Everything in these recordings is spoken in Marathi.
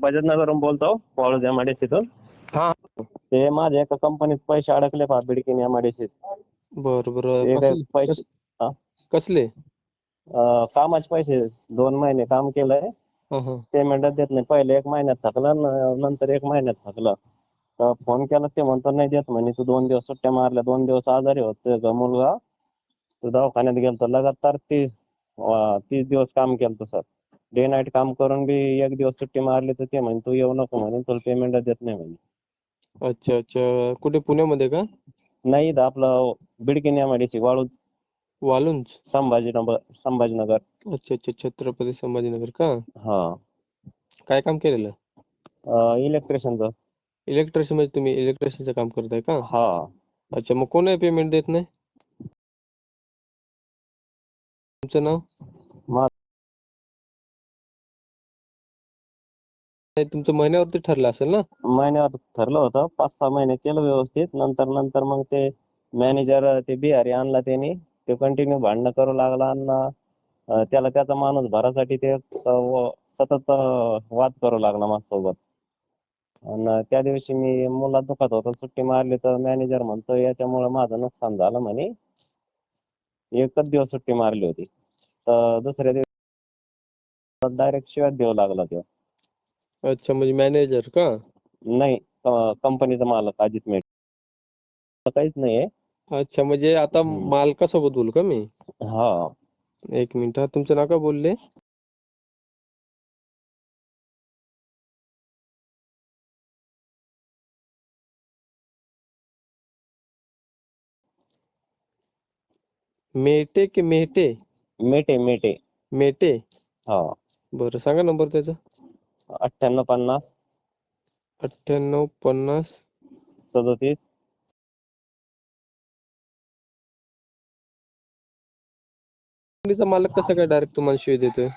बजाजनगरहून बोलतो वाळूज एमआयडीसीतून हा. ते माझ्या एका कंपनीत पैसे अडकले पहा बिडकीन एमआयडीसीत बर बर. ते काय कसले? पैसे कस- हा? कसले? अं, कामाचे पैसे दोन महिने काम केलंय. हा हा. पेमेंटच देत नाही. पहिले एक महिन्यात थकलं न- नंतर एक महिन्यात थकलं. तर फोन केला ते म्हणतो नाही देत म्हणे तू दोन दिवस सुट्ट्या मारल्या दोन दिवस आजारी होते मुलगा तू दवाखान्यात गेलतो लगातार तीस अं, तीस दिवस काम केलं सर. डे नाईट काम करून बी एक दिवस सुट्टी मारली तर ते म्हणे तू येऊ नको म्हणे तुला पेमेंटच देत नाही म्हणे. अच्छा अच्छा. कुठे? पुण्यामध्ये का? नाही इथं आपलं बिडकीन एमआयडीसी वाळूज. वालुंज संभाजीनगर संभाजीनगर. अच्छा अच्छा छत्रपती संभाजीनगर का? हा. काय काम केलेलं? इलेक्ट्रिशियनचं इलेक्ट्रिशियन म्हणजे तुम्ही इलेक्ट्रिशियनचं काम करताय का? हा. अच्छा मग कोण आहे पेमेंट देत नाही? तुमचं नाव? नाही तुमचं महिन्यावरती ठरलं असेल ना? महिन्यावर ठरलं होतं. पाच सहा महिने केलं व्यवस्थित. नंतर नंतर मग ते मॅनेजर ते बिहारी आणला त्यांनी. ते कंटिन्यू भांडणं करू लागला आणि त्याला त्याचा माणूस भरासाठी ते व- सतत अं, वाद करू लागला माझ्यासोबत. आणि त्या दिवशी मी मुला दुखत होता. सुट्टी मारली तर मॅनेजर म्हणतो याच्यामुळे माझं नुकसान झालं म्हणे. एकच दिवस सुट्टी मारली होती. तर दुसऱ्या दिवशी डायरेक्ट शिवाय देऊ लागला तो. अच्छा म्हणजे मॅनेजर का? नाही कंपनीचा मालक अजित मेट. काहीच नाहीये. अच्छा म्हणजे आता हम्म. मालकासोबत बोलू का मी? हा. एक मिनिट हा तुमचं नाव काय बोलले? मेटे की मेहटे मेटे मेटे. मेटे? हा. बरं सांगा नंबर त्याचा. अठ्ठ्याण्णव पन्नास. अठ्ठ्याण्णव पन्नास. सदोतीस. कंपनीचा मालक कसा काय डायरेक्ट तुम्हाला शिवी देतोय?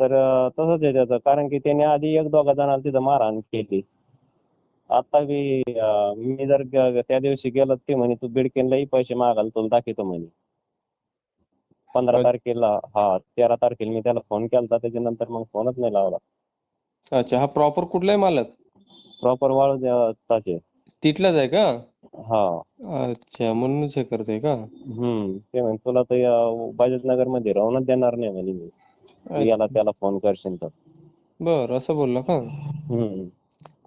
तर अं, तसंच आहे त्याचं. कारण की त्याने आधी एक दोघा जणांना तिथं मारहाण केली. आता बी अं, मी जर ग- त्या दिवशी गेलो ते म्हणे तू बिडकीनलाही पैसे मागाल तुला दाखवतो म्हणे. पंधरा अच्छा. तारखेला हा तेरा तारखेला मी त्याला फोन केलता. त्याच्यानंतर मग फोनच नाही लावला. अच्छा हा प्रॉपर कुठला आहे? मालक प्रॉपर वाळू द्याचे तिथलाच आहे का? हा. अच्छा म्हणूनच हे करते का? हम्म ते म्हणे तुला तर बजाजनगरमध्ये राहूनच देणार नाही म्हणे मी. तू याला त्याला फोन करशील तर. बर असं बोलला का? हम्म.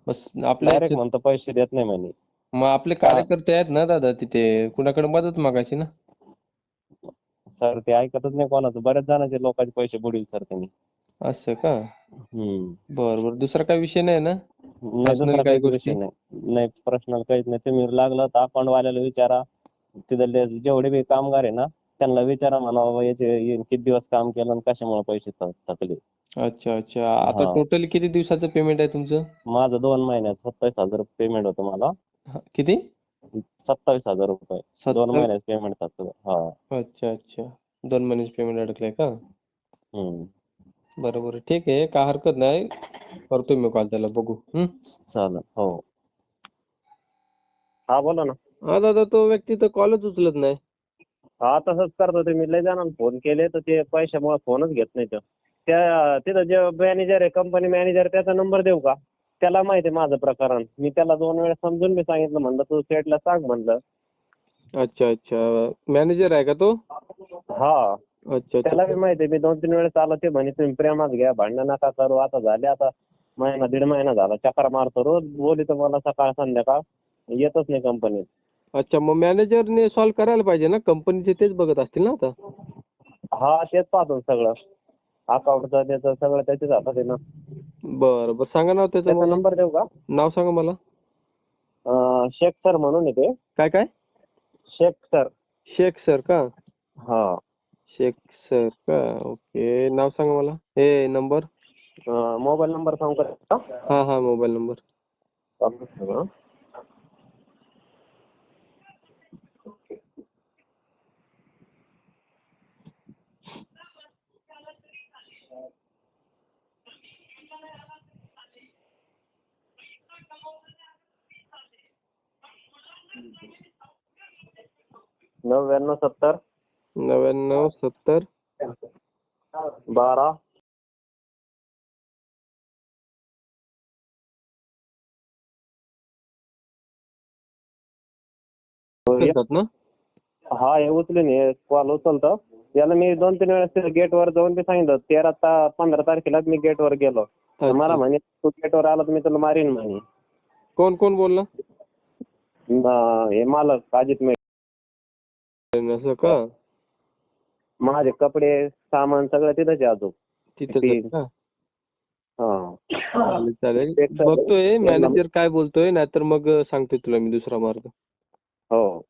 बस आपल्या डायरेक्ट म्हणतो पैसे देत नाही म्हणे. मग आपले कार्यकर्ते आहेत ना दादा तिथे? कुणाकडे मदत मागायची ना? सर ते ऐकतच नाही कोणाचं. बऱ्याच जणांचे लोकांचे पैसे बुडील सर त्यांनी. असं का? बर बर. दुसरा काही विषय नाही ना? दुसरा काही गोष्टी? विषय नाही. नाही पर्सनल काहीच नाही. तुम्ही लागलं तर अकाउंट वाल्याला विचारा. तिथले जेवढे बी कामगार आहे ना त्यांना विचारा म्हणा बाबा याचे किती दिवस काम केलं आणि कशामुळे पैसे थकले? अच्छा अच्छा. आता. टोटल किती दिवसाचं पेमेंट आहे तुमचं? माझं दोन महिन्यात सत्तावीस हजार पेमेंट होतं मला. किती? सत्तावीस हजार रुपये. दोन महिन्यात पेमेंट हा. अच्छा अच्छा. दोन महिन्याचे पेमेंट अडकलंय का? हम्म. बरं बरं ठीक आहे काय हरकत नाही. करतो मी कॉल त्याला बघू. हम्म चालेल हो. हा बोला ना. हा दादा तो व्यक्ती तर कॉलच उचलत नाही. हा तसंच करतो ते. मी लय जणांना फोन केले तर ते पैशामुळे फोनच घेत नाही तो. त्या तिथं जे मॅनेजर आहे कंपनी मॅनेजर त्याचा नंबर देऊ का? त्याला माहिती आहे माझं प्रकरण. मी त्याला दोन वेळेस समजून मी सांगितलं म्हणलं तू सेटला सांग म्हणलं. अच्छा अच्छा. मॅनेजर आहे का तो? हा. त्याला अच्छा. बी माहिती मी दोन तीन वेळेस आलो ते म्हणे तुम्ही प्रेमात घ्या भांडणं नका करू आता झाले आता महिना दीड महिना झाला चक्रा मारतो रोज बोलितो मला सकाळ संध्याकाळ येतच नाही कंपनीत अच्छा मग मॅनेजरने सॉल्व्ह करायला पाहिजे ना? कंपनीचे तेच बघत असतील ना आता? हा तेच पाहतो सगळं. अकाउंटचं त्याचं सगळं त्याच्याच हातात आहे ना. बरं बरं. सांगा नाव त्याचं त्याचा मला. नंबर देऊ का? नाव सांगा मला. अं, शेख सर म्हणून आहे ते. काय काय? शेख सर. शेख सर का? हा. शेख सर का? ओके नाव सांगा मला. हे नंबर मोबाईल नंबर सांगू का? हा हा मोबाईल नंबर? नव्याण्णव सत्तर. नव्याण्णव सत्तर. बारा. ना? हा हे उचले नाही कॉल उचलतो. याला मी दोन तीन वेळेस गेट वर जाऊन ते सांगितलं तेरा ता पंधरा तारखेला मी गेट वर गेलो मला म्हणे तू गेटवर आला तर मी तुला मारीन म्हणे. कोण कोण बोलला? हे मालक अजित मेळ असं का? माझे कपडे सामान सगळं तिथंच आहे अजून. तिथं ते- का? हा. चालेल चालेल. बघतोय मॅनेजर काय बोलतोय नाहीतर मग सांगतोय तुला मी दुसरा मार्ग. हो.